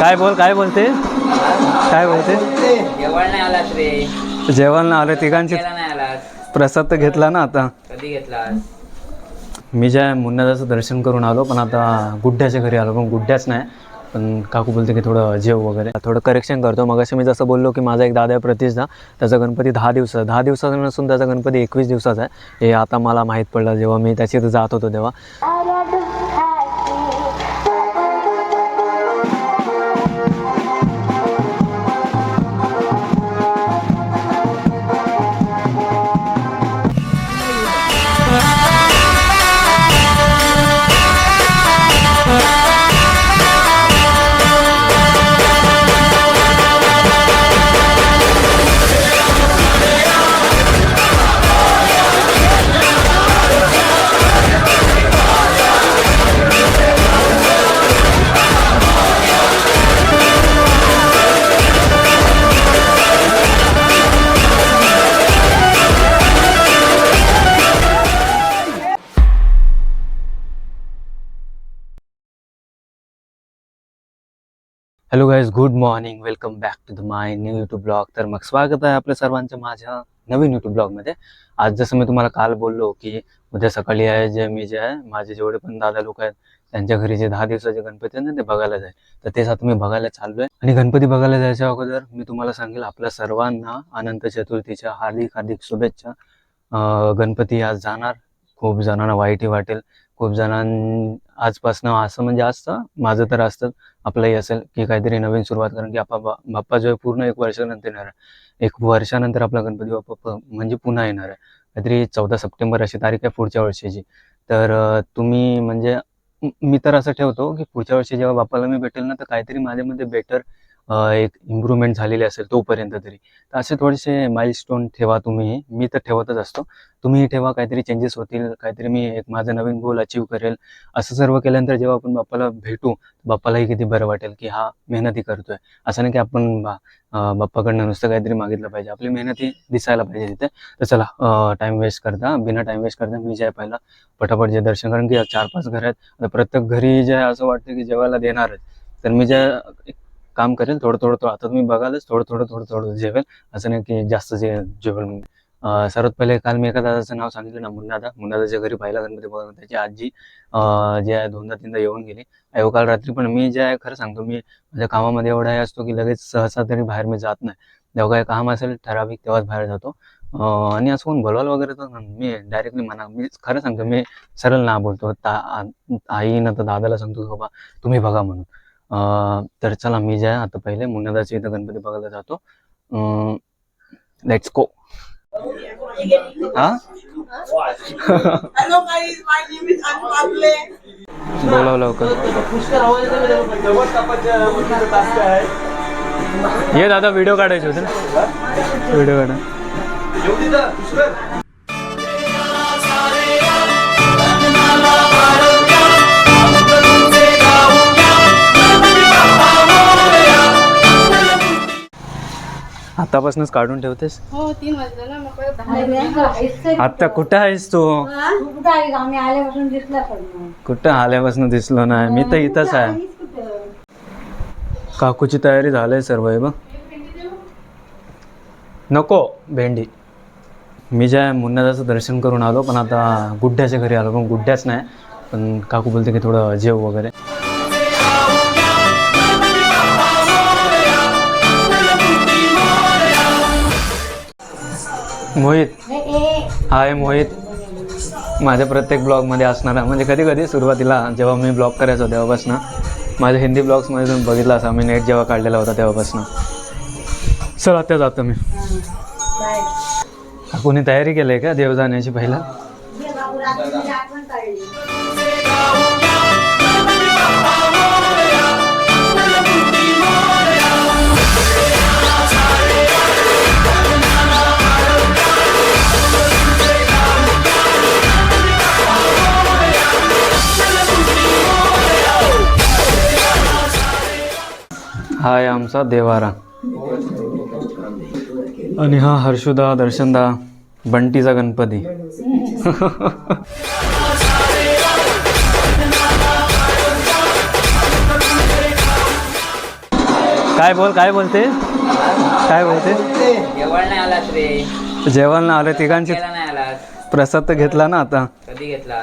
काय बोल काय बोलते? काय बोलते? जेवण नाही आलास रे. जेवण आलं तिघांची नाही प्रसाद तर घेतला ना आता. कधी घेतलास? मी ज्या मुन्नादाचं दर्शन करून आलो पण आता गुड्ड्याच्या घरी आलो पण गुड्ड्याच नाही. पण काकू बोलते की थोडं जेव वगैरे. थोडं करेक्शन करतो. मग मी जसं बोललो की माझा एक दादा आहे प्रतिष्ठा त्याचा गणपती दहा दिवसाचा दहा दिवसाचा नसून त्याचा गणपती एकवीस दिवसाचा आहे. हे आता मला माहीत पडलं जेव्हा मी त्याची इथं जात होतो तेव्हा. Hello guys good morning welcome back to the my new YouTube blog तर मग स्वागत आहे आपल्या सर्वांचं माझ्या नवीन यूट्यूब ब्लॉगमध्ये आज जसं मी तुम्हाला काल बोललो की उद्या सकाळी आहे जे मी जे आहे माझे जेवढे पण दादा लोक आहेत त्यांच्या घरी जे दहा दिवसाचे गणपती आहेत ना ते बघायला जाईल. तर तेच आता मी बघायला चाललो आहे आणि गणपती बघायला जायच्या अगोदर मी तुम्हाला सांगेल आपल्या सर्वांना अनंत चतुर्थीच्या हार्दिक हार्दिक शुभेच्छा. गणपती आज जाणार. खूप जणांना वाईटही वाटेल. खूप जणां आजपासनं असं म्हणजे असतं माझं तर असतं आपलंही असेल की काहीतरी नवीन सुरुवात कारण की आपा बा- बाप्पा जो आहे पूर्ण एक वर्षानंतर येणार आहे. एक वर्षानंतर आपला गणपती बाप्पा म्हणजे पुन्हा येणार आहे. काहीतरी चौदा सप्टेंबर अशी तारीख आहे पुढच्या वर्षीची. तर तुम्ही म्हणजे मी तर असं ठेवतो की पुढच्या वर्षी जेव्हा बाप्पाला मी भेटेल ना तर काहीतरी माझ्यामध्ये बेटर एक इम्प्रूव्हमेंट झालेली असेल तोपर्यंत तरी. तर असे थोडेसे माइलस्टोन ठेवा तुम्ही. मी तर ठेवतच असतो. तुम्ही ठेवा काहीतरी चेंजेस होतील काहीतरी मी एक माझा नवीन गोल अचीव करेल. असं सर्व केल्यानंतर जेव्हा आपण बाप्पाला भेटू बाप्पालाही किती बरं वाटेल की हा मेहनती करतोय. असं नाही की आपण बा- बाप्पाकडनं नुसतं काहीतरी मागितलं पाहिजे. आपली मेहनती दिसायला पाहिजे तिथे. तर चला टाइम वेस्ट करता. बिना टाइम वेस्ट करता मी जे पहिला. पटापट जे दर्शन कारण की चार पाच घर आहेत. प्रत्येक घरी जे असं वाटतं की जेवायला देणारच. तर मी ज्या काम करेल थोडं थोडं थोडं आता तुम्ही बघालच थोडं थोडं थोडं थोडं जेवेल. असं नाही की जास्त जे जेवेल सर्वात पहिले काल मी एका दादाचं नाव सांगितलं ना मुन्नादा. मुन्नादाच्या घरी पहिला गणपती बघा त्याची आजी अं, जे आहे दोनदा तीनदा येऊन गेली. अहो काल रात्री पण मी जे आहे खरं सांगतो मी माझ्या कामामध्ये एवढा हे असतो की लगेच सहसा तरी बाहेर मी जात नाही. जेव्हा काही काम असेल ठराविक तेव्हाच बाहेर जातो. आणि असं कोण बोलवाल वगैरे तर मी डायरेक्टली म्हणा मी खरं सांगतो मी सरळ ना बोलतो. ता आई ना तर दादाला सांगतो की बाबा तुम्ही बघा म्हणून. तर चला मी जे आता पहिले. मुन्नादाच्या इथं गणपती बघायला जातो. लेट्स गो हा? बोलाव लवकर. ये दादा व्हिडिओ काढायचे होते ना. व्हिडिओ काढा. आतापासूनच काढून ठेवतेस? हो तीन वाजले ना मग परत दहा आता कुठं आहेस तू? कुठं? आम्ही आल्यापासून दिसला पण नाही. कुठं आल्यापासून दिसलो नाही? मी तर इथंच आहे? काकूची तयारी झाली सर्व आहे बघ. नको भेंडी. मी ज्या मुन्नादाचं दर्शन करून आलो पण आता गुड्ड्याच्या घरी आलो पण गुड्ड्याच नाही. पण काकू बोलते की थोडं जेव वगैरे. मोहित. हाय मोहित. माझ्या प्रत्येक ब्लॉगमध्ये असणारा म्हणजे कधी कधी सुरुवातीला जेव्हा मी ब्लॉग करायचो तेव्हापासून माझ्या हिंदी ब्लॉग्समध्ये तुम्ही बघितला असा मी नेट जेव्हा काढलेला होता तेव्हापासून. चल आता जातो मी. कोणी तयारी केली आहे का देव जाण्याची पहिला हाय आमचा देवारा. आणि हा हर्षुदा दर्शनदा बंटीचा गणपती. काय बोल काय बोलते? काय बोलते? जेवण ना आलं तिघांची प्रसाद तर घेतला ना आता. कधी घेतला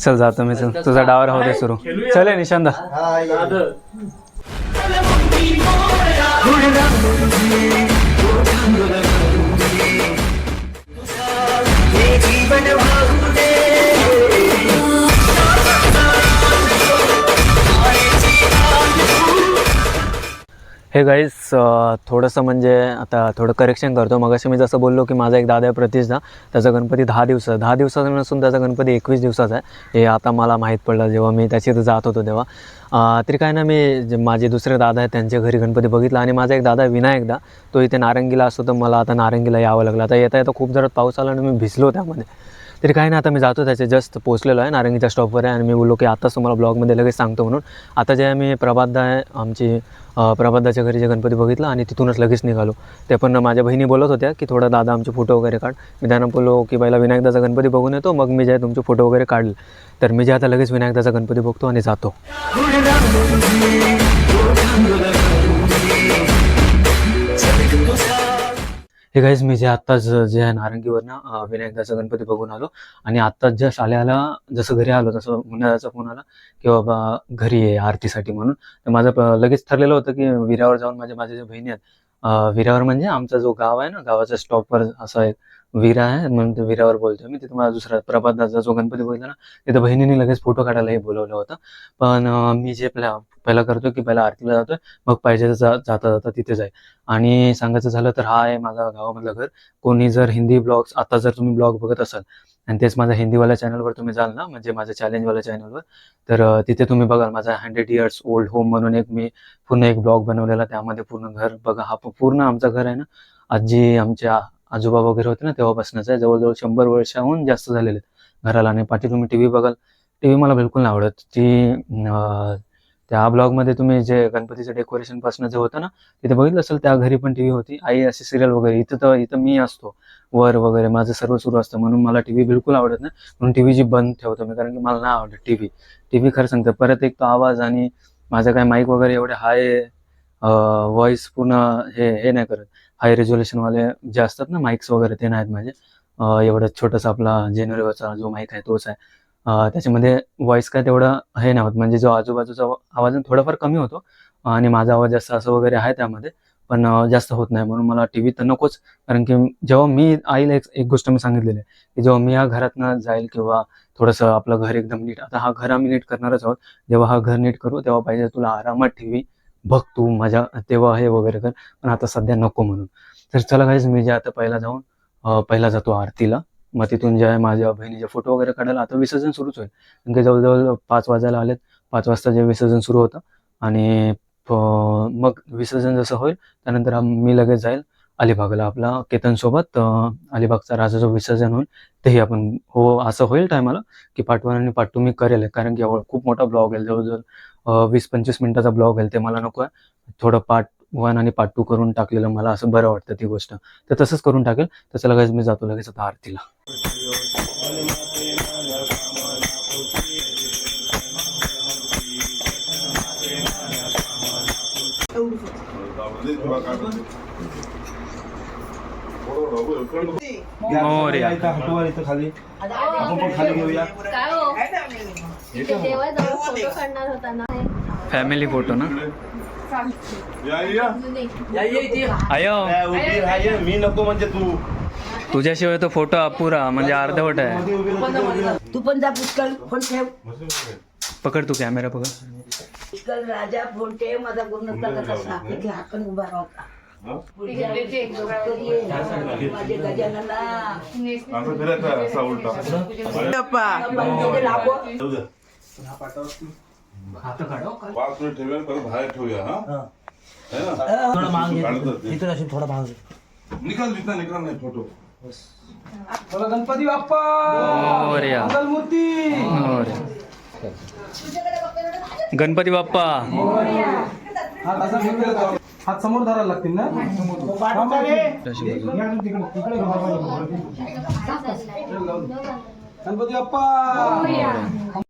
चल जातो मी चल. तुझा डावर होते सुरू. चल निशांदा. ये निशांदा हे गाईस थोडंसं म्हणजे आता थोडं करेक्शन करतो. मग मी जसं बोललो की माझा एक दादा आहे प्रतीशदा त्याचा गणपती दहा दिवसाचा दहा दिवसाचा नसून त्याचा गणपती एकवीस दिवसाचा आहे. हे आता मला माहीत पडलं जेव्हा मी त्याची इथं जात होतो तेव्हा. तरी काय ना मी जे माझे दुसरे दादा आहेत त्यांच्या घरी गणपती बघितला आणि माझा एक दादा आहे विनायकदा तो इथे नारंगीला असतो तर मला आता नारंगीला यावं लागलं. आता येता येता खूप जरा पाऊस आला आणि मी भिजलो त्यामध्ये. तरी काही नाही आता मी जातो त्याचे. जस्ट पोचलेलो आहे नारंगीच्या स्टॉपवर आहे आणि मी बोललो की आताच तुम्हाला ब्लॉगमध्ये लगेच सांगतो म्हणून. आता जे मी प्रभातदा आहे आमची प्रबादाच्या घरी जे गणपती बघितला आणि तिथूनच लगेच निघालो. ते पण माझ्या बहिणी बोलत होत्या की थोडा दादा आमचे फोटो वगैरे काढ. मी त्यांना बोललो की पहिला विनायकदाचा गणपती बघून येतो मग मी जे तुमचे फोटो वगैरे काढले. तर मी जे आता लगेच विनायकदाचा गणपती बघतो आणि जातो. हे गाईज मी जे आत्ताच जे आहे नारंगीवरनं विनायकदाचा गणपती बघून आलो. आणि आत्ताच जस्ट आल्याला जसं घरी आलो तसं मुलाचा फोन आला की बाबा घरी आहे आरतीसाठी म्हणून. तर माझं लगेच ठरलेलं होतं की विरावर जाऊन माझ्या माझ्या ज्या बहिणी आहेत विरावर म्हणजे आमचा जो गाव आहे ना गावाच्या स्टॉपवर असा एक विरा आहे म्हणून विरावर बोलतोय. मी तिथं माझा दुसरा प्रभातदाचा जो गणपती बोलला ना तिथं बहिणीने लगेच फोटो काढायलाही बोलवलं होतं. पण मी जे पहिला पहिला करतो की पहिला आरतीला जातोय मग पाहिजे जाता जाता तिथे जाईल आणि सांगायचं झालं तर हा आहे माझा गावामधलं घर. कोणी जर हिंदी ब्लॉग्स आता जर तुम्ही ब्लॉग बघत असाल आणि तेच माझ्या हिंदीवाल्या चॅनलवर तुम्ही जाल ना म्हणजे माझ्या चॅलेंजवाल्या चॅनलवर तर तिथे तुम्ही बघाल माझा हंड्रेड इयर्स ओल्ड होम म्हणून एक मी पूर्ण एक ब्लॉग बनवलेला त्यामध्ये पूर्ण घर बघा. हा पूर्ण आमचं घर आहे ना. आजी आमच्या आजोबा वगैरे होते ना तेव्हापासूनच आहे. जवळजवळ शंभर वर्षाहून जास्त झालेले आहेत. घराला आणि पाठी तुम्ही टी व्ही बघाल. टी व्ही मला बिलकुल नाही आवडत. ती त्या ब्लॉगमध्ये तुम्ही जे गणपतीचं डेकोरेशनपासून जे होतं ना तिथे बघितलं असेल त्या घरी पण टी व्ही होती. आई अशी सिरियल वगैरे इथं तर इथं मी असतो. वर वगैरे माझं सर्व सुरू असतं. म्हणून मला टी व्ही बिलकुल आवडत नाही. म्हणून टी व्ही जी बंद ठेवतो मी कारण की मला नाही आवडत टी व्ही टी व्ही खरं सांगतं परत एक तो आवाज आणि माझं काय माईक वगैरे एवढे हाय व्हॉइस पूर्ण हे हे नाही करत. हाय रेझोल्युशनवाले जे असतात ना माईक्स वगैरे ते नाहीत माझे. एवढं छोटंसं आपला जेनेरिओचा जो माईक आहे तोच आहे. त्याच्यामध्ये व्हॉइस काय तेवढं हे नाही होत. म्हणजे जो आजूबाजूचा आवाज थोडाफार कमी होतो. आणि माझा आवाज जास्त असं वगैरे आहे त्यामध्ये पण जास्त होत नाही. म्हणून मला टी व्ही तर नकोच. कारण की जेव्हा मी आईला एक एक गोष्ट मी सांगितलेली आहे की जेव्हा मी या घरातनं जाईल किंवा थोडंसं आपलं घर एकदम नीट आता हा घर आम्ही नीट करणारच आहोत. जेव्हा हा घर नीट करू तेव्हा पाहिजे तुला आरामात टी व्ही बघ तू माझ्या तेव्हा हे वगैरे कर पण आता सध्या नको म्हणून. तर चला काहीच मी जे आता पहिला जाऊन पहिला जातो आरतीला. मग तिथून जे आहे माझ्या बहिणीचे फोटो वगैरे काढायला आता विसर्जन सुरूच होईल. कारण की जवळजवळ पाच वाजायला आलेत. पाच वाजता जे विसर्जन सुरू होतं. आणि मग विसर्जन जसं होईल त्यानंतर मी लगेच जाईल अलिबागला आपला केतनसोबत. सोबत अलिबागचा राजा जो विसर्जन होईल तेही आपण हो असं होईल टायमाला की पार्ट वन आणि पार्ट टू मी करेल. कारण की खूप मोठा ब्लॉग आहे जवळजवळ. वीस पंचवीस मिनिटाचा ब्लॉग आहे ते मला नको आहे. थोडं पार्ट वन आणि पार्ट टू करून टाकलेलं मला असं बरं वाटतं ती गोष्ट. तर तसंच करून टाकेल. तसं लगेच मी जातो लगेच आता आरतीला. मोरया. खाली आपण पण खाली घेऊया. काय इथे देवाजवळ फोटो काढणार होता ना. फॅमिली फोटो ना? या या. अयो या, उभी राहा मी नको म्हणजे तू. तुझ्याशिवाय तो फोटो अपुरा म्हणजे अर्धवट आहे. तू पण जा पुष्कळ फोन ठेव. पकड तू कॅमेरा पकड. पुष्कळ राजा फोन ठेव. माझा तसा. कसा इथे उभा राहता हा? गजानना ठेवूया परत बाहेर ठेवूया हा? है. ना? काढत होते. निकाल दिसला निकाल नाही फोटो. गणपती बाप्पा! मोरया. मंगलमूर्ती मोरया. गणपती बाप्पा. हात असा. हात समोर धरायला लागतील ना? थांबा. तिकडे. गणपती बाप्पा.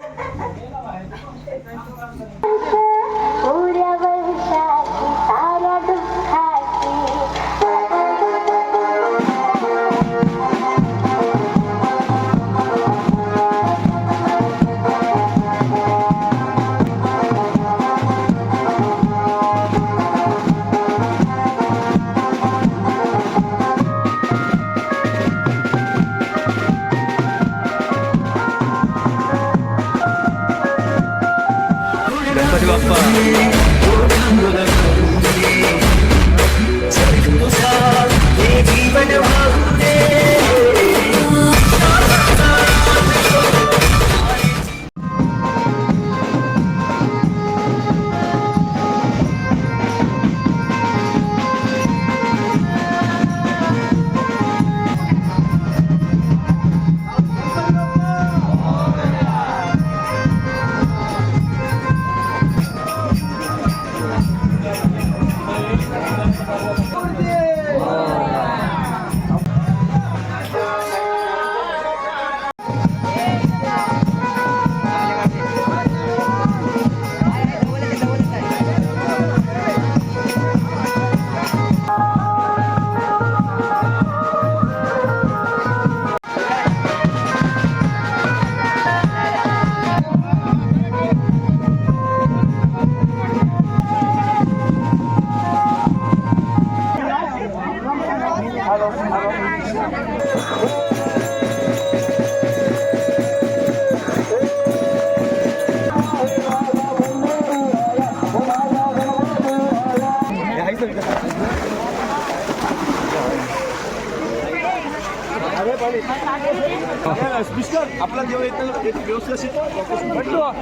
很多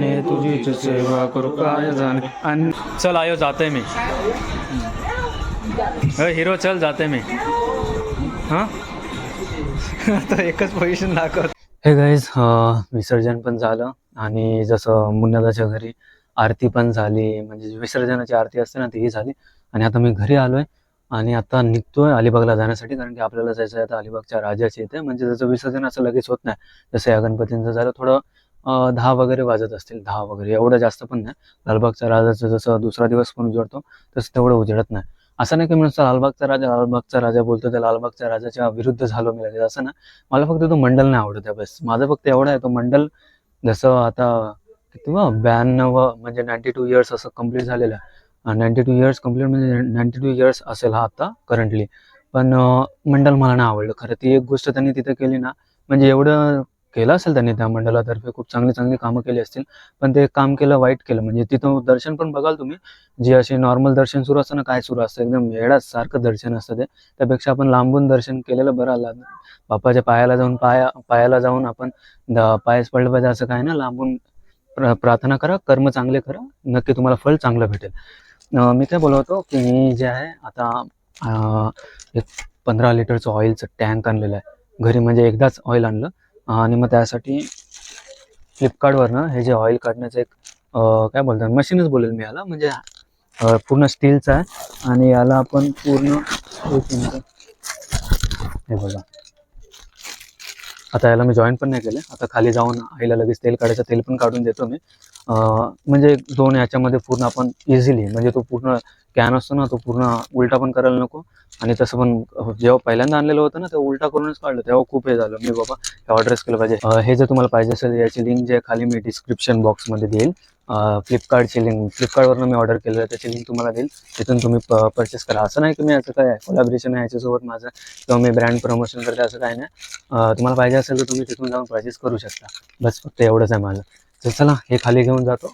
ताने तुझीच सेवा करू काय जाणे आणि चल आयो जाते मी। हिरो चल जाते मी। हां? तर एकच पोझिशन दाखवत। हे गाईज विसर्जन पण झालं आणि जसं मुन्नादाच्या घरी आरती पण झाली म्हणजे विसर्जनाची आरती असते ना तीही झाली. आणि आता मी घरी आलोय आणि आता निघतोय अलिबागला जाण्यासाठी कारण की आपल्याला जायचं आहे आता अलिबागच्या राजाचे इथे. म्हणजे त्याचं विसर्जन असं लगेच होत नाही जसं या गणपतींचं झालं. थोडं दहा वगैरे वाजत असतील दहा वगैरे. एवढं जास्त पण नाही. लालबागच्या राजाचं जसं दुसरा दिवस पण उजळतो तसं तेवढं उजळत नाही. असं नाही की म्हणून लालबागचा राजा लालबागचा राजा बोलतो त्या लालबागच्या राजाच्या विरुद्ध झालो मी लगेच. असं ना मला फक्त तो मंडल नाही आवडत आहे बस. माझं फक्त एवढं आहे तो मंडल जसं आता किती ब्याण्णव म्हणजे नाईन्टी टू इयर्स असं कंप्लीट झालेलं आहे. नाईन्टी टू इयर्स कंप्लीट म्हणजे नाईन्टी टू इयर्स असेल हा आता करंटली पण मंडल मला नाही आवडलं. खरं ती एक गोष्ट त्यांनी तिथं केली ना म्हणजे एवढं केलं असेल त्यांनी त्या मंडळातर्फे खूप चांगली चांगली कामं केली असतील. पण ते काम केलं वाईट केलं. म्हणजे तिथं दर्शन पण बघाल तुम्ही जे असे नॉर्मल दर्शन सुरू असतं ना काय सुरू असतं? एकदम वेळाच सारखं दर्शन असतं ते. त्यापेक्षा आपण लांबून दर्शन केलेलं बरं आलं. बाप्पाच्या पायाला जाऊन पाया पायाला जाऊन आपण द- पायास पडलं पाहिजे असं काय ना लांबून प्रार्थना करा कर्म चांगले करा. नक्की तुम्हाला फळ चांगलं भेटेल. मी काय बोलवतो की मी जे आहे आता एक पंधरा लिटरचं ऑइलचं टँक आणलेलं आहे. घरी म्हणजे एकदाच ऑइल आणलं. आणि मग त्यासाठी फ्लिपकार्टवरनं हे जे ऑइल काढण्याचं एक काय बोलतात मशीनच बोलेल मी याला. म्हणजे पूर्ण स्टीलचा आहे. आणि याला आपण पूर्ण एक हे बघा. आता याला मी जॉईन पण नाही केलं. आता खाली जाऊन आईला लगेच तेल काढायचं तेल पण काढून देतो मी. म्हणजे दोन याच्यामध्ये पूर्ण आपण इझिली म्हणजे तो पूर्ण कॅन असतो ना तो पूर्ण उलटा पण करायला नको. आणि तसं पण जेव्हा पहिल्यांदा आणलेलं होतं ना तेव्हा उलटा करूनच काढलं. तेव्हा खूप हे झालं. मी बाबा हे ऑर्डरच केलं पाहिजे. हे जर तुम्हाला पाहिजे असेल याची लिंक जे खाली मी डिस्क्रिप्शन बॉक्समध्ये देईल. फ्लिपकार्टची लिंक फ्लिपकार्टवरनं मी ऑर्डर केलेलं आहे त्याची लिंक तुम्हाला देईल. तिथून तुम्ही परचेस करा. असं नाही की मी याचं काय कोलॅबरेशन आहे याच्यासोबत माझं किंवा मी ब्रँड प्रमोशन करते असं काही नाही. तुम्हाला पाहिजे असेल तर तुम्ही तिथून जाऊन परचेस करू शकता. बस फक्त एवढंच आहे माझं. तर चला हे खाली घेऊन जातो.